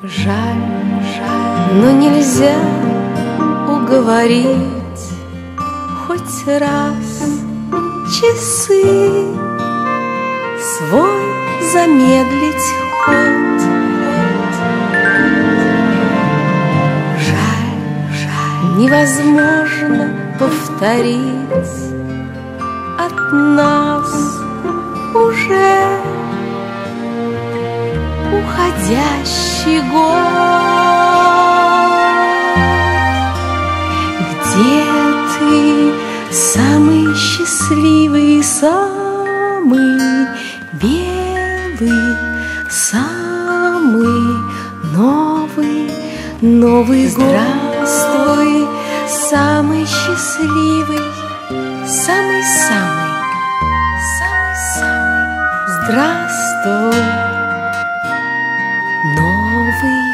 Но нельзя уговорить хоть раз часы Свой замедлить ход Жаль, жаль, невозможно повторить От уходящий год. Где ты, самый счастливый, самый белый, самый новый, новый Здравствуй, самый счастливый, самый-самый, самый-самый. Здравствуй, Новый год.